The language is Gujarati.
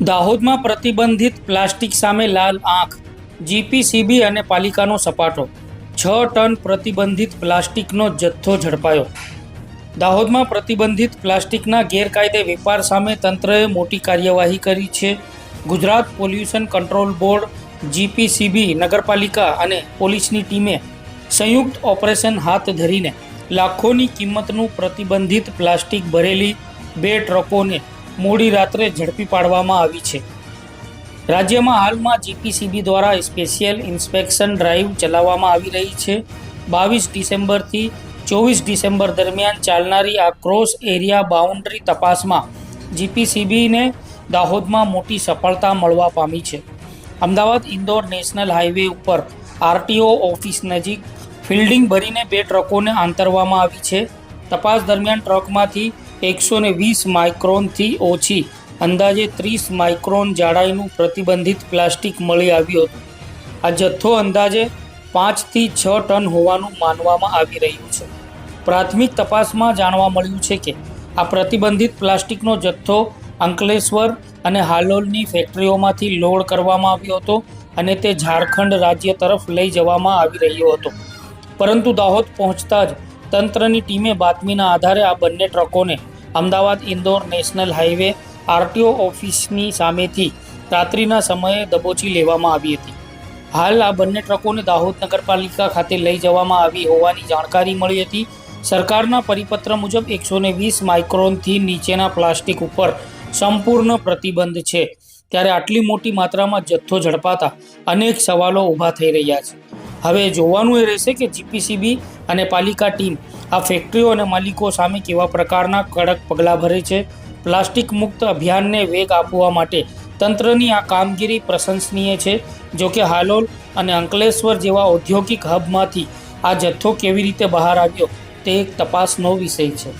દાહોદમાં પ્રતિબંધિત પ્લાસ્ટિક સામે લાલ આંખ, જીપીસીબી અને પાલિકાનો સપાટો. છ ટન પ્રતિબંધિત પ્લાસ્ટિકનો જથ્થો ઝડપાયો. દાહોદમાં પ્રતિબંધિત પ્લાસ્ટિકના ગેરકાયદે વેપાર સામે તંત્રએ મોટી કાર્યવાહી કરી છે. Gujarat pollution control board, GPCB, નગરપાલિકા અને પોલીસની ટીમે સંયુક્ત ઓપરેશન હાથ ધરીને લાખોની કિંમતનું પ્રતિબંધિત પ્લાસ્ટિક ભરેલી બે ટ્રકોને મોડી રાત્રે ઝડપી પાડવામાં આવી છે. રાજ્યમાં હાલમાં જીપીસીબી દ્વારા સ્પેશિયલ ઇન્સ્પેક્શન ડ્રાઈવ ચલાવવામાં આવી રહી છે. બાવીસ ડિસેમ્બરથી ચોવીસ ડિસેમ્બર દરમિયાન ચાલનારી આ ક્રોસ એરિયા બાઉન્ડ્રી તપાસમાં જીપીસીબીને દાહોદમાં મોટી સફળતા મળવા પામી છે. અમદાવાદ ઇન્દોર નેશનલ હાઈવે ઉપર આરટીઓ ઓફિસ નજીક ફિલ્ડિંગ ભરીને બે ટ્રકોને આંતરવામાં આવી છે. તપાસ દરમિયાન ટ્રકમાંથી એકસો ને વીસ માઇક્રોનથી ઓછી, અંદાજે ત્રીસ માઇક્રોન જાડાઈનું પ્રતિબંધિત પ્લાસ્ટિક મળી આવ્યું હતું. આ જથ્થો અંદાજે પાંચથી છ ટન હોવાનું માનવામાં આવી રહ્યું છે. પ્રાથમિક તપાસમાં જાણવા મળ્યું છે કે, આ પ્રતિબંધિત પ્લાસ્ટિકનો જથ્થો અંકલેશ્વર અને હાલોલની ફેક્ટરીઓમાંથી લોડ કરવામાં આવ્યો હતો અને તે ઝારખંડ રાજ્ય તરફ લઈ જવામાં આવી રહ્યો હતો. પરંતુ દાહોદ પહોંચતા જ તંત્રની ટીમે બાતમીના આધારે આ બંને ટ્રકોને Ahmedabad Indore national highway RTO ઓફિસની સામેથી રાત્રિના સમયે દબોચી લેવામાં આવી હતી. હાલ આ બંને ટ્રકોને દાહોદ નગરપાલિકા ખાતે લઈ જવામાં આવી હોવાની જાણકારી મળી હતી. સરકારના પરિપત્ર મુજબ એકસો વીસ માઇક્રોનથી નીચેના પ્લાસ્ટિક ઉપર સંપૂર્ણ પ્રતિબંધ છે. ત્યારે આટલી મોટી માત્રામાં જથ્થો ઝડપાતા અનેક સવાલો ઊભા થઈ રહ્યા છે. હવે જોવાનું એ રહેશે કે જીપીસીબી અને પાલિકા ટીમ આ ફેક્ટરીઓ અને માલિકો સામે કેવા પ્રકારના કડક પગલાં ભરે છે? પ્લાસ્ટિક મુક્ત અભિયાનને વેગ આપવા માટે તંત્રની આ કામગીરી પ્રશંસનીય છે. જોકે હાલોલ અને અંકલેશ્વર જેવા ઔદ્યોગિક હબમાંથી આ જથ્થો કેવી રીતે બહાર આવ્યો તે એક તપાસનો વિષય છે.